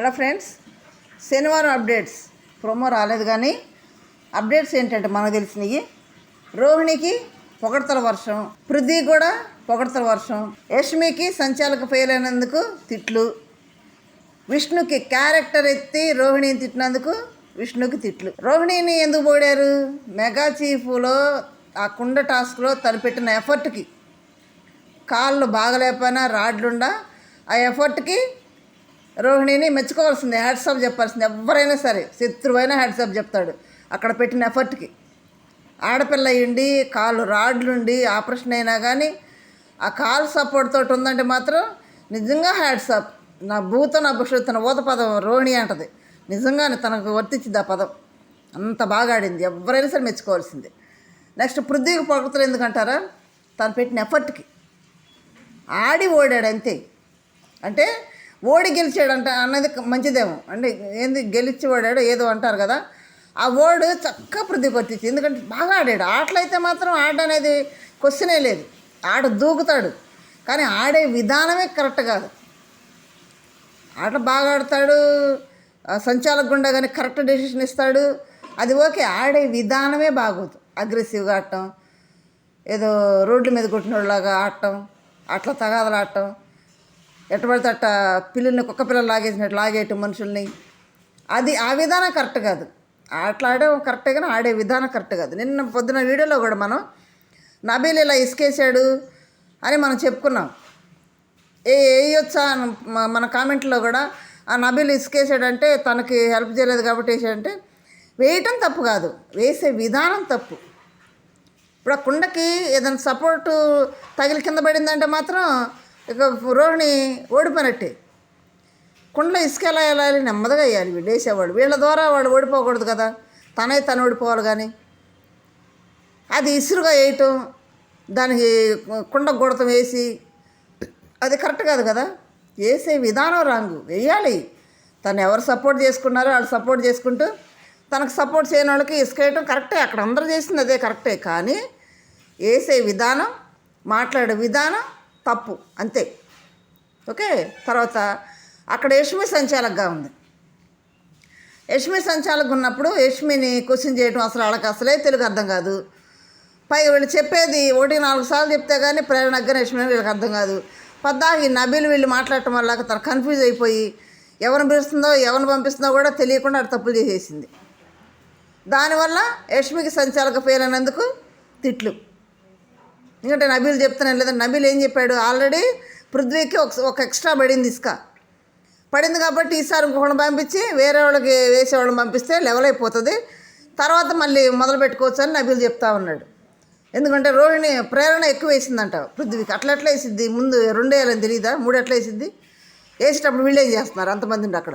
Hello friends శనివారం updates. Promo రాలేదు కానీ అప్డేట్స్ ఏంటంటే మనకు తెలిసినవి. రోహిణికి పొగడతల వర్షం పృథ్వీ కూడా పొగడతల వర్షం యష్మికి సంచాలక ఫెయిల్ అయినందుకు తిట్లు విష్ణుకి క్యారెక్టర్ ఎత్తి రోహిణిని తిట్టినందుకు విష్ణుకి తిట్లు. రోహిణిని ఎందుకు పోడారు మెగా చీఫ్లో ఆ కుండ టాస్క్లో తను పెట్టిన ఎఫర్ట్కి కాళ్ళు బాగలేకపోయినా రాడ్లుండా ఆ ఎఫర్ట్కి రోహిణిని మెచ్చుకోవాల్సింది హ్యాట్సాప్ చెప్పాల్సింది. ఎవరైనా సరే శత్రువైనా హ్యాట్సాప్ చెప్తాడు అక్కడ పెట్టిన ఎఫర్ట్కి ఆడపిల్ల అయ్యిండి కాళ్ళు రాడ్లుండి ఆపరేషన్ అయినా కానీ ఆ కాలు సపోర్ట్ తోటి ఉందంటే మాత్రం నిజంగా హ్యాట్సాప్ నా భూత నా భవిష్యత్తు తన ఊత పదం రోహిణి అంటది. నిజంగానే తనకు వర్తించింది ఆ పదం. అంత బాగా ఆడింది. ఎవరైనా సరే మెచ్చుకోవాల్సిందే. నెక్స్ట్ పృథ్వీకి పొగడతలు ఎందుకంటారా? తను పెట్టిన ఎఫర్ట్కి ఆడి ఓడాడు అంతే. అంటే ఓడి గెలిచాడంట అన్నది మంచిదేమో. అంటే ఏంది గెలిచివాడాడు ఏదో అంటారు కదా. ఆ ఓడు చక్కగా పృథ్వీ ఎందుకంటే బాగా ఆడాడు. ఆటలైతే మాత్రం ఆట అనేది క్వశ్చనే లేదు. ఆట దూకుతాడు. కానీ ఆడే విధానమే కరెక్ట్ కాదు. ఆట బాగా ఆడతాడు. సంచాలక గుండా కానీ కరెక్ట్ డెసిషన్ ఇస్తాడు. అది ఓకే. ఆడే విధానమే బాగోదు. అగ్రెసివ్గా ఆడటం. ఏదో రోడ్ల మీద కొట్టినోళ్ళలాగా ఆడటం. అట్లా తగాదలు ఆడటం. ఎట్ట పడితే అట్ట పిల్లల్ని కుక్క పిల్లలు లాగేసినట్టు లాగేయటం మనుషుల్ని. అది ఆ విధానం కరెక్ట్ కాదు. అట్లా ఆడే కరెక్టే కానీ ఆడే విధానం కరెక్ట్ కాదు. నిన్న పొద్దున వీడియోలో కూడా మనం నబీల్ ఇలా ఇసుకేసాడు అని మనం చెప్పుకున్నాం. ఏ వేయొచ్చా మన కామెంట్లో కూడా ఆ నబీల్ ఇసుకేసాడంటే తనకి హెల్ప్ చేయలేదు కాబట్టి వేసాడంటే వేయటం తప్పు కాదు. వేసే విధానం తప్పు. ఇప్పుడు ఆ కుండకి ఏదైనా సపోర్టు తగిలి కింద పడిందంటే మాత్రం ఇక రోహిణి ఓడిపోయినట్టే. కుండలో ఇసుక ఎలా వెళ్ళాలి నెమ్మదిగా వేయాలి. వీళ్ళు వేసేవాడు వీళ్ళ ద్వారా వాడు ఓడిపోకూడదు కదా. తనే తను ఓడిపోవాలి కానీ. అది ఇసురుగా వేయటం దానికి కుండ గుడతం వేసి అది కరెక్ట్ కాదు కదా. వేసే విధానం రాంగు. వేయాలి. తను ఎవరు సపోర్ట్ చేసుకున్నారో వాళ్ళు సపోర్ట్ చేసుకుంటూ తనకు సపోర్ట్ చేయని వాళ్ళకి ఇసుకేయటం కరెక్టే. అక్కడ అందరూ చేసింది అదే కరెక్టే. కానీ వేసే విధానం మాట్లాడే విధానం తప్పు అంతే. ఓకే? తర్వాత అక్కడ యష్మి సంచాలకగా ఉంది. యష్మి సంచాలకు ఉన్నప్పుడు యష్మిని క్వశ్చన్ చేయడం అసలు వాళ్ళకి అసలే తెలుగు అర్థం కాదు. పై వీళ్ళు చెప్పేది ఒకటి నాలుగు సార్లు చెప్తే కానీ ప్రేరణ యష్మి వీళ్ళకి అర్థం కాదు. పద్దాకి నబీలు వీళ్ళు మాట్లాడటం వల్ల తను కన్ఫ్యూజ్ అయిపోయి ఎవరిని పిలుస్తుందో ఎవరిని పంపిస్తుందో కూడా తెలియకుండా అటు తప్పులు చేసేసింది. దానివల్ల యష్మికి సంచాలక ఫెయిల్ అయినందుకు తిట్లు. ఎందుకంటే నబీల్ చెప్తున్నాను లేదా నబీల్ ఏం చెప్పాడు? ఆల్రెడీ పృథ్వీకి ఒక ఒక ఎక్స్ట్రా పడింది ఇసుక. పడింది కాబట్టి ఈసారి ఇంకొకటి పంపించి వేరే వాళ్ళకి వేసే వాళ్ళని పంపిస్తే లెవెల్ అయిపోతుంది. తర్వాత మళ్ళీ మొదలు పెట్టుకోవచ్చు అని నబీల్ చెప్తా ఉన్నాడు. ఎందుకంటే రోహిణి ప్రేరణ ఎక్కువ వేసిందంట పృథ్వీకి. అట్లా ఎట్లా వేసిద్ది? ముందు రెండు వేయాలని తెలియదా మూడు ఎట్లా వేసిద్ది? వేసేటప్పుడు వీళ్ళు ఏం చేస్తున్నారు? అంతమంది ఉండి అక్కడ.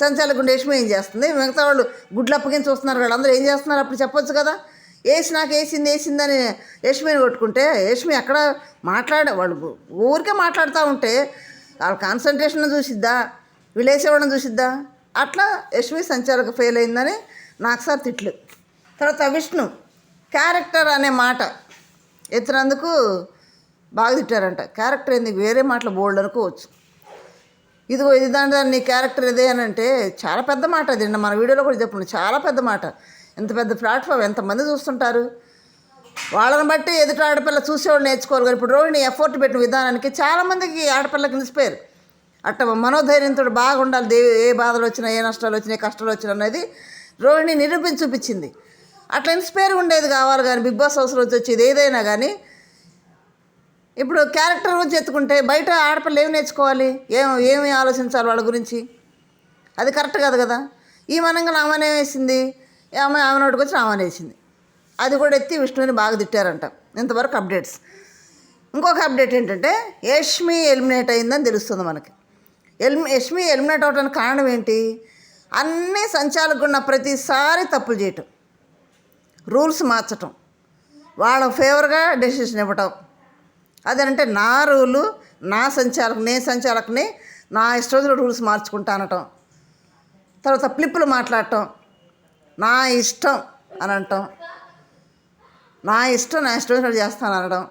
సంచాలకుండా యష్మి ఏం చేస్తుంది? మిగతా వాళ్ళు గుడ్లు అప్పగించి వస్తున్నారు. వాళ్ళందరూ ఏం చేస్తున్నారు? అప్పుడు చెప్పొచ్చు కదా. వేసి నాకు వేసింది వేసిందని యశ్మిని కొట్టుకుంటే యష్మి అక్కడ మాట్లాడ వాళ్ళు ఊరికే మాట్లాడుతూ ఉంటే వాళ్ళ కాన్సన్ట్రేషన్ చూసిద్దా? వీళ్ళు వేసేవాళ్ళని చూసిద్దా? అట్లా యష్మి సంచాలక ఫెయిల్ అయిందని నాకు సార్ తిట్లు. తర్వాత విష్ణు క్యారెక్టర్ అనే మాట ఎత్తినందుకు బాగా తిట్టారంట. క్యారెక్టర్ ఏంది? వేరే మాటలు బోల్డ్ అనుకోవచ్చు. ఇదిగో ఇది దాని దాని నీ క్యారెక్టర్ ఇదే అని అంటే చాలా పెద్ద మాట అది. మన వీడియోలో కూడా చెప్పండి చాలా పెద్ద మాట. ఇంత పెద్ద ప్లాట్ఫామ్ ఎంతమంది చూస్తుంటారు? వాళ్ళని బట్టి ఎదుటి ఆడపిల్ల చూసేవాళ్ళు నేర్చుకోవాలి కానీ ఇప్పుడు రోహిణి ఎఫర్ట్ పెట్టిన విధానానికి చాలామందికి ఆడపిల్లకి ఇన్స్పైర్ అట్ట మనోధైర్యంతో బాగా ఉండాలి ఏ బాధలు వచ్చినా ఏ నష్టాలు వచ్చినా ఏ కష్టాలు వచ్చినా అనేది రోహిణి నిరూపించి చూపించింది. అట్లా ఇన్స్పైర్ ఉండేది కావాలి కానీ బిగ్ బాస్ హౌస్లో వచ్చి వచ్చేది ఏదైనా కానీ ఇప్పుడు క్యారెక్టర్ గురించి ఎత్తుకుంటే బయట ఆడపిల్లలు ఏమి నేర్చుకోవాలి? ఏం ఏమి ఆలోచించాలి వాళ్ళ గురించి? అది కరెక్ట్ కాదు కదా. ఈ మనంగా ఆమెనే వేసింది ఆమె ఆమె నోటికి వచ్చి వేసింది. అది కూడా ఎత్తి విష్ణుని బాగా తిట్టారంట. ఇంతవరకు అప్డేట్స్. ఇంకొక అప్డేట్ ఏంటంటే యష్మి ఎలిమినేట్ అయిందని తెలుస్తుంది మనకి. ఎలిమి యష్మి ఎలిమినేట్ అవడానికి కారణం ఏంటి? అన్నీ సంచాలకున్న ప్రతిసారి తప్పులు చేయటం. రూల్స్ మార్చటం. వాళ్ళ ఫేవర్గా డెసిషన్ ఇవ్వటం. అదేనంటే నా రూలు నా సంచాలకు నేను సంచాలకుని నా ఇష్టం రూల్స్ మార్చుకుంటా అనటం. తర్వాత ఫ్లిప్పులు మాట్లాడటం. నా ఇష్టం అని అంటాం. నా ఇష్టం నా ఇష్టం చేస్తాను అనడం.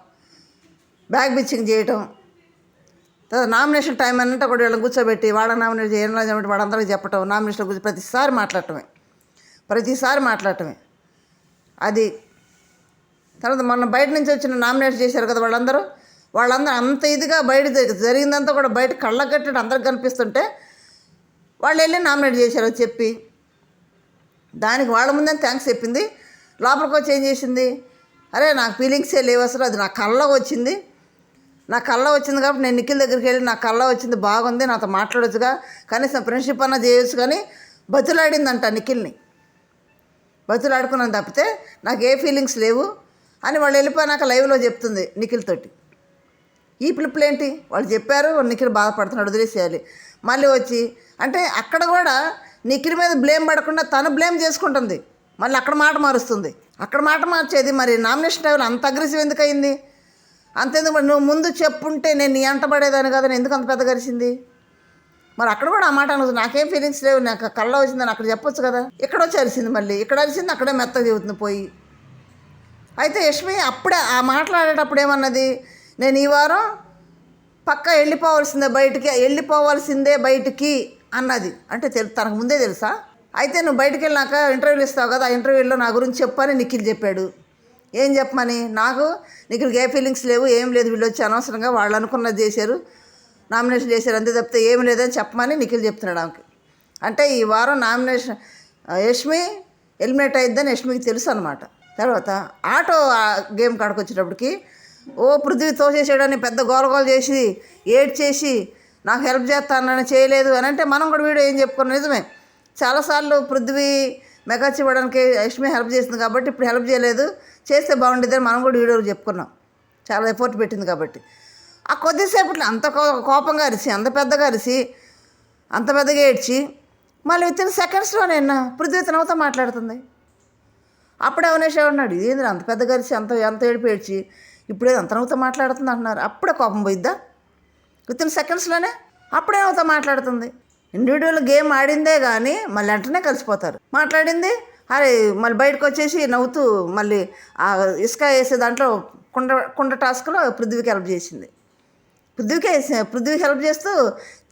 బ్యాగ్ బిచ్చింగ్ చేయటం. తర్వాత నామినేషన్ టైం అన్నంటే కూడా వీళ్ళని కూర్చోబెట్టి వాళ్ళ నామినేట్ చేయడం చేయబట్టి వాళ్ళందరికీ చెప్పటం నామినేషన్ గురించి ప్రతిసారి మాట్లాడటమే. ప్రతిసారి మాట్లాడటమే. అది తర్వాత మొన్న బయట నుంచి వచ్చిన నామినేట్ చేశారు కదా వాళ్ళందరూ వాళ్ళందరూ అంత ఇదిగా బయట జరిగిందంతా కూడా బయట కళ్ళకు కట్టడం అందరికి కనిపిస్తుంటే వాళ్ళు వెళ్ళి నామినేట్ చేశారు చెప్పి దానికి వాళ్ళ ముందే థ్యాంక్స్ చెప్పింది. లోపలికి వచ్చి ఏం చేసింది? అరే నాకు ఫీలింగ్సే లేవు అసలు అది నా కళ్ళ వచ్చింది. నా కళ్ళ వచ్చింది కాబట్టి నేను నిఖిల్ దగ్గరికి వెళ్ళి నా కళ్ళ వచ్చింది బాగుంది నాతో మాట్లాడొచ్చుగా. కనీసం ఫ్రెండ్షిప్ అన్నా చేయొచ్చు కానీ బతులాడిందంట నిఖిల్ని. బతులాడుకున్నాను తప్పితే నాకు ఏ ఫీలింగ్స్ లేవు అని వాళ్ళు వెళ్ళిపోయినాక లైవ్లో చెప్తుంది నిఖిల్ తోటి. ఈ పిలుపులు ఏంటి? వాళ్ళు చెప్పారు నిఖిల్ బాధపడుతున్నాడు వదిలేసేయాలి. మళ్ళీ వచ్చి అంటే అక్కడ కూడా నిఖిల్ మీద బ్లేమ్ పడకుండా తను బ్లేమ్ చేసుకుంటుంది. మళ్ళీ అక్కడ మాట మారుస్తుంది. అక్కడ మాట మార్చేది మరి నామినేషన్ టైంలో అంత అగ్రెసివ్ ఎందుకు అయింది? అంతేందుకు మరి? నువ్వు ముందు చెప్పుంటే నేను నీ అంట పడేదాన్ని కదా ఎందుకు అంత పెద్ద గరిచింది మరి అక్కడ కూడా ఆ మాట అనవచ్చు నాకేం ఫీలింగ్స్ లేవు. నాకు కళ్ళ వచ్చిందని అక్కడ చెప్పొచ్చు కదా. ఇక్కడ వచ్చి అరిసింది మళ్ళీ. ఇక్కడ అరిసింది అక్కడే మెత్తగా చెబుతుంది పోయి. అయితే యష్మి అప్పుడే ఆ మాట్లాడేటప్పుడు ఏమన్నది? నేను ఈ వారం పక్క వెళ్ళిపోవాల్సిందే బయటికి వెళ్ళిపోవాల్సిందే బయటికి. అన్నది. అంటే తెలు తనకు ముందే తెలుసా? అయితే నువ్వు బయటికి వెళ్ళినాక ఇంటర్వ్యూలు ఇస్తావు కదా ఆ ఇంటర్వ్యూలో నా గురించి చెప్పని నిఖిల్ చెప్పాడు. ఏం చెప్పమని? నాకు నిఖిల్కి ఏ ఫీలింగ్స్ లేవు ఏం లేదు. వీళ్ళు వచ్చి అనవసరంగా వాళ్ళు అనుకున్నది చేశారు నామినేషన్ చేశారు అంతే తప్పితే ఏమి లేదని చెప్పమని నిఖిల్ చెప్తున్నాడు ఆమెకి. అంటే ఈ వారం నామినేషన్ యష్మి ఎలిమినేట్ అయ్యిద్దని యష్మికి తెలుసు అనమాట తర్వాత ఆటో గేమ్ కాడకు వచ్చేటప్పటికి ఓ పృథ్వీ తోసేసాడని పెద్ద గోలగోల చేసి ఏడ్ చేసి నాకు హెల్ప్ చేస్తానని చేయలేదు అని అంటే మనం కూడా వీడియో ఏం చెప్పుకున్నాం? నిజమే. చాలాసార్లు పృథ్వీ మెగా ఇవ్వడానికి యష్మి హెల్ప్ చేసింది కాబట్టి ఇప్పుడు హెల్ప్ చేయలేదు. చేస్తే బాగుండేదని మనం కూడా వీడియోలు చెప్పుకున్నాం. చాలా ఎఫర్ట్ పెట్టింది కాబట్టి. ఆ కొద్దిసేపట్లో అంత కో- కోపంగా అరిసి అంత పెద్దగా అరిసి అంత పెద్దగా ఏడ్చి మళ్ళీ విత్ ఇన్ సెకండ్స్లో నేను పృథ్వీ తనవుతో మాట్లాడుతుంది? అప్పుడే అవినేష్ ఉన్నాడు ఇదేంద్ర అంత పెద్దగా అరిచి అంత ఎంత ఏడిపి ఏడ్చి ఇప్పుడే అంత మాట్లాడుతుంది అంటున్నారు. అప్పుడే కోపం పోయిద్దా? విత్ ఇన్ సెకండ్స్లోనే అప్పుడే అవుతా మాట్లాడుతుంది. ఇండివిజువల్ గేమ్ ఆడిందే కానీ మళ్ళీ వెంటనే కలిసిపోతారు. మాట్లాడింది అరే మళ్ళీ బయటకు వచ్చేసి నవ్వుతూ మళ్ళీ ఆ ఇసుక వేసే దాంట్లో కుండ కుండ టాస్క్లో పృథ్వీకి హెల్ప్ చేసింది. పృథ్వీకి వేసి పృథ్వీకి హెల్ప్ చేస్తూ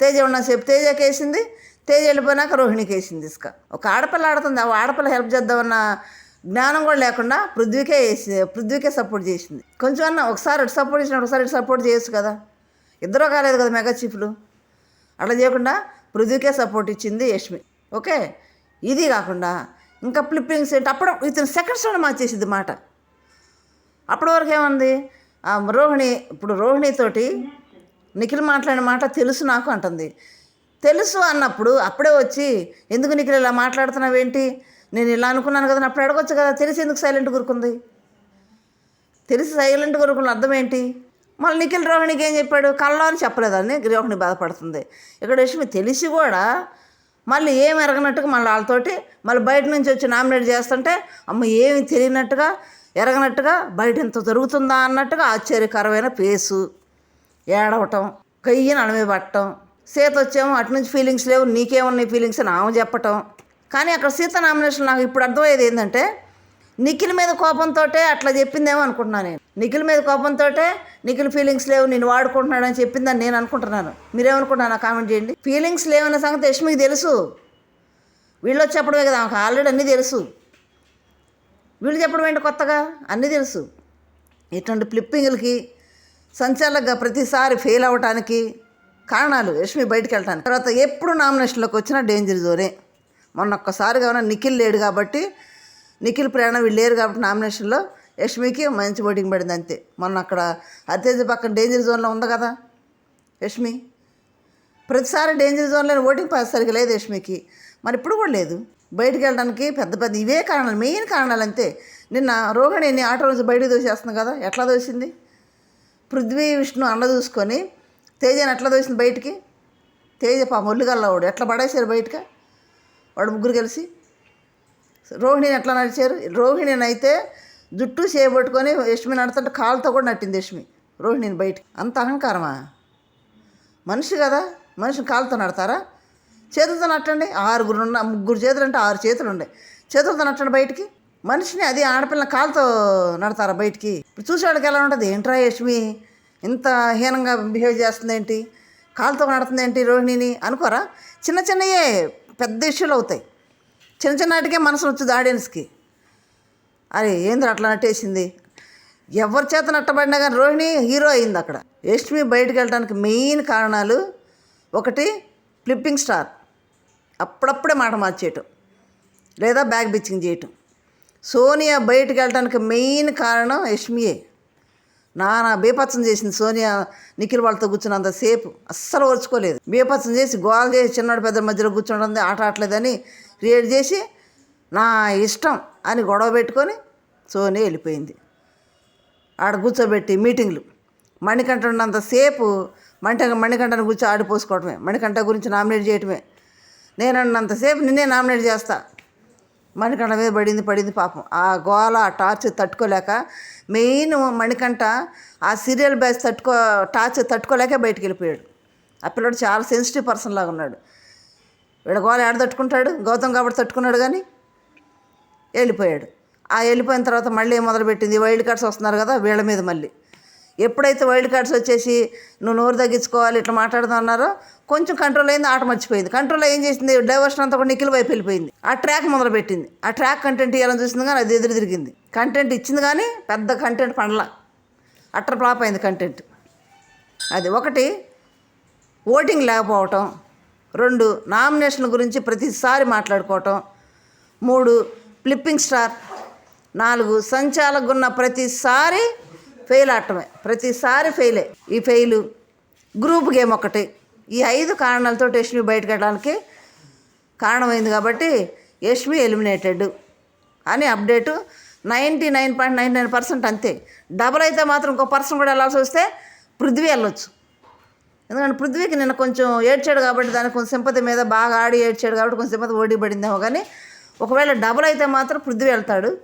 తేజ ఉన్నసేపు తేజకి వేసింది. తేజ వెళ్ళిపోయినాక రోహిణికి వేసింది ఇసుక. ఒక ఆడపిల్ల ఆడుతుంది. ఆ ఆడపిల్ల హెల్ప్ చేద్దామన్న జ్ఞానం కూడా లేకుండా పృథ్వీకే వేసి పృథ్వీకే సపోర్ట్ చేసింది. కొంచెం అన్న ఒకసారి ఇటు సపోర్ట్ చేసిన ఒకసారి ఇటు సపోర్ట్ చేయొచ్చు కదా. ఇద్దరూ కాలేదు కదా మెగా చీఫ్లు అట్లా చేయకుండా పృథ్వీకే సపోర్ట్ ఇచ్చింది యష్మి. ఓకే? ఇది కాకుండా ఇంకా ఫ్లిప్పింగ్స్ ఏంటి అప్పుడు ఇతను సెకండ్స్లోనే మార్చేసింది మాట. అప్పటి వరకు ఏముంది? రోహిణి ఇప్పుడు రోహిణితోటి నిఖిల్ మాట్లాడిన మాట తెలుసు నాకు అంటుంది. తెలుసు అన్నప్పుడు అప్పుడే వచ్చి ఎందుకు నిఖిల్ ఇలా మాట్లాడుతున్నావేంటి? నేను ఇలా అనుకున్నాను కదా అప్పుడు అడగొచ్చు కదా తెలిసి ఎందుకు సైలెంట్ గురుకుంది తెలిసి సైలెంట్ కూరుకున్న అర్థం ఏంటి? మళ్ళీ నిఖిల్ రోహిణికి ఏం చెప్పాడు? కళ్ళ అని చెప్పలేదని రోహిణి బాధపడుతుంది. ఇక్కడ విషయం తెలిసి కూడా మళ్ళీ ఏం ఎరగనట్టుగా మళ్ళీ వాళ్ళతోటి మళ్ళీ బయట నుంచి వచ్చి నామినేట్ చేస్తుంటే అమ్మ ఏమి తెలియనట్టుగా ఎరగనట్టుగా బయట ఇంత జరుగుతుందా అన్నట్టుగా ఆశ్చర్యకరమైన పేసు ఏడవటం కయ్యి నడమే పట్టడం సీత వచ్చేమో అటు నుంచి ఫీలింగ్స్ లేవు నీకేమున్నాయి ఫీలింగ్స్ అని ఆమె చెప్పటం. కానీ అక్కడ సీత నామినేషన్ నాకు ఇప్పుడు అర్థమయ్యేది ఏంటంటే నిఖిల్ మీద కోపంతో అట్లా చెప్పిందేమో అనుకుంటున్నాను నేను. నిఖిల్ మీద కోపంతో నిఖిల్ ఫీలింగ్స్ లేవు నేను వాడుకుంటున్నాడని చెప్పిందని నేను అనుకుంటున్నాను. మీరేమనుకుంటున్నాను కామెంట్ చేయండి. ఫీలింగ్స్ లేవన్న సంగతి యష్మికి తెలుసు. వీళ్ళు చెప్పడమే కదా ఆమెకు ఆల్రెడీ అన్నీ తెలుసు. వీళ్ళు చెప్పడం ఏంటి కొత్తగా? అన్నీ తెలుసు. ఇటువంటి ఫ్లిప్పింగ్లకి సంచాలకుగా ప్రతిసారి ఫెయిల్ అవ్వటానికి కారణాలు యష్మి బయటికి వెళ్ళటానికి. తర్వాత ఎప్పుడు నామినేషన్లోకి వచ్చినా డేంజర్ జోనే మొన్న ఒక్కసారిగా ఉన్న నిఖిల్ లేడు కాబట్టి నిఖిల్ ప్రేరణ వీళ్ళు లేరు కాబట్టి నామినేషన్లో యష్మికి మంచి ఓటింగ్ పడింది అంతే. మొన్న అక్కడ అత్యజ పక్కన డేంజర్ జోన్లో ఉంది కదా యష్మి. ప్రతిసారి డేంజర్ జోన్లో ఓటింగ్ పాస్ సరిగ్గా లేదు యష్మికి. మరి ఇప్పుడు కూడా లేదు. బయటికి వెళ్ళడానికి పెద్ద పెద్ద ఇవే కారణాలు మెయిన్ కారణాలు అంతే. నిన్న రోహిణిని ఆటో నుంచి బయటకు దోసేస్తుంది కదా ఎట్లా దోసింది పృథ్వీ విష్ణు అండ చూసుకొని తేజని ఎట్లా దోసింది బయటికి? తేజ పా మొల్లుగల్లవాడు ఎట్లా పడేశారు బయటక? వాడు ముగ్గురు కలిసి. రోహిణిని ఎట్లా నడిచారు? రోహిణిని అయితే జుట్టు చేయబట్టుకొని యష్మి నడుతుంటే కాళ్ళతో కూడా నట్టింది యష్మి. రోహిణిని బయటికి. అంత అహంకారమా? మనిషి కదా మనిషిని కాలుతో నడతారా? చేతులతో నట్టండి. ఆరుగురు ఉన్న ముగ్గురు చేతులు అంటే ఆరు చేతులు ఉండే. చేతులతో నట్టండి బయటికి. మనిషిని అది ఆడపిల్ల కాళ్ళతో నడతారా బయటికి? ఇప్పుడు చూసేవాడికి ఎలా ఉంటుంది? ఏంట్రా యష్మి? ఇంత హీనంగా బిహేవ్ చేస్తుంది ఏంటి కాలుతో నడుతుంది ఏంటి రోహిణిని? అనుకోరా? చిన్న చిన్నయే పెద్ద ఇష్యూలు అవుతాయి. చిన్న చిన్నటికే మనసు వచ్చింది ఆడియన్స్కి. అరే ఏంది అట్లా నట్టేసింది? ఎవరి చేత నట్టబడినా కానీ రోహిణి హీరో అయింది అక్కడ. యష్మి బయటకు వెళ్ళడానికి మెయిన్ కారణాలు ఒకటి ఫ్లిప్పింగ్ స్టార్. అప్పుడప్పుడే మాట మార్చేయటం లేదా బ్యాగ్ బిచ్చింగ్ చేయటం. సోనియా బయటకు వెళ్ళడానికి మెయిన్ కారణం యష్మియే నానా బీపత్సం చేసింది సోనియా నిఖిల్ వాళ్ళతో కూర్చున్నంతసేపు అస్సలు ఓర్చుకోలేదు. బీపత్సం చేసి గోల్ చేసి చిన్నవాడు పెద్ద మధ్యలో కూర్చోడం ఆట ఆటలేదని క్రియేట్ చేసి నా ఇష్టం అని గొడవ పెట్టుకొని సోనియా వెళ్ళిపోయింది. ఆడ కూర్చోబెట్టి మీటింగ్లు. మణికంఠ ఉన్నంతసేపు మంట మణికంఠను కూర్చో ఆడిపోసుకోవటమే. మణికంఠ గురించి నామినేట్ చేయటమే. నేను అన్నంతసేపు నిన్నే నామినేట్ చేస్తా. మణికంఠ మీద పడింది పడింది పాపం. ఆ గోల ఆ తట్టుకోలేక మెయిన్ మణికంఠ ఆ సీరియల్ బ్యాచ్ తట్టుకో టార్చ్ తట్టుకోలేక బయటికి వెళ్ళిపోయాడు. ఆ పిల్లడు చాలా సెన్సిటివ్ పర్సన్ లాగా ఉన్నాడు. వీడ గోల ఏడ తట్టుకుంటాడు? గౌతమ్ కాబట్టి తట్టుకున్నాడు కానీ వెళ్ళిపోయాడు. ఆ వెళ్ళిపోయిన తర్వాత మళ్ళీ మొదలుపెట్టింది? వైల్డ్ కార్డ్స్ వస్తున్నారు కదా వీళ్ళ మీద మళ్ళీ. ఎప్పుడైతే వైల్డ్ కార్డ్స్ వచ్చేసి నువ్వు నోరు తగ్గించుకోవాలి ఇట్లా మాట్లాడుతున్నారో కొంచెం కంట్రోల్ అయింది ఆట మర్చిపోయింది. కంట్రోల్ ఏం చేసింది? డైవర్షన్ అంతా కూడా నిఖిల్ వైపు వెళ్ళిపోయింది. ఆ ట్రాక్ మొదలుపెట్టింది. ఆ ట్రాక్ కంటెంట్ ఇవ్వాలని చూసింది కానీ అది ఎదురు తిరిగింది. కంటెంట్ ఇచ్చింది కానీ పెద్ద కంటెంట్ పండల. అట్టర్ ఫ్లాప్ అయింది కంటెంట్ అది ఒకటి ఓటింగ్ లేకపోవటం. రెండు నామినేషన్ గురించి ప్రతిసారి మాట్లాడుకోవటం. మూడు ఫ్లిప్పింగ్ స్టార్ నాలుగు సంచాలకున్న ప్రతిసారి ఫెయిల్ ఆడటమే. ప్రతిసారి ఫెయిలే ఈ ఫెయిలు గ్రూప్ గేమ్ ఒకటి. ఈ ఐదు కారణాలతో యష్మి బయటకు వెళ్ళడానికి కారణమైంది కాబట్టి యష్మి ఎలిమినేటెడ్ అని update ninety nine point nine nine percent అంతే. డబల్ అయితే మాత్రం ఇంకో పర్సన్ కూడా వెళ్ళాల్సి వస్తే పృథ్వీ వెళ్ళొచ్చు. ఎందుకంటే పృథ్వీకి నిన్న కొంచెం ఏడ్చాడు కాబట్టి దానికి కొంచెం సింపతి మీద బాగా ఆడి ఏడ్చాడు కాబట్టి కొంచెం సింపతి ఓడి పడిందేమో కానీ ఒకవేళ డబుల్ అయితే మాత్రం పృథ్వీ వెళ్తాడు.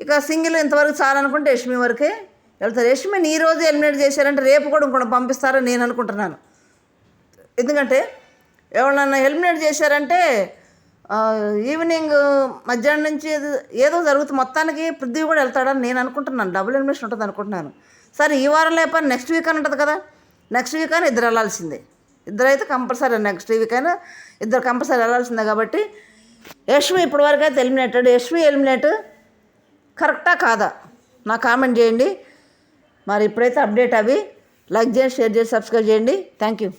ఇక సింగిల్ ఇంతవరకు చాలనుకుంటే యష్మి వరకే వెళ్తారు యష్మిని ఈ రోజు ఎలిమినేట్ చేశారంటే రేపు కూడా ఇంకొకటి పంపిస్తారని నేను అనుకుంటున్నాను. ఎందుకంటే ఎవరన్నా ఎలిమినేట్ చేశారంటే ఈవినింగ్ మధ్యాహ్నం నుంచి ఏదో- ఏదో జరుగుతుంది. మొత్తానికి పృథ్వీ కూడా వెళ్తాడని నేను అనుకుంటున్నాను. డబుల్ ఎలిమినేషన్ ఉంటుంది అనుకుంటున్నాను. సరే ఈ వారం లేకపోతే నెక్స్ట్ వీక్ అని ఉంటుంది కదా. నెక్స్ట్ వీక్ అని ఇద్దరు వెళ్ళాల్సిందే ఇద్దరు అయితే కంపల్సరీ నెక్స్ట్ వీక్ అయినా ఇద్దరు కంపల్సరీ వెళ్ళాల్సిందే కాబట్టి యశ్వి ఇప్పటివరకు అయితే ఎలిమినేటెడ్. యశ్వి ఎలిమినేట్ కరెక్టా కాదా? నా కామెంట్ చేయండి. మరి ఇప్పుడైతే అప్డేట్ అవి. లైక్ చేయండి షేర్ చేసి సబ్స్క్రైబ్ చేయండి. Thank you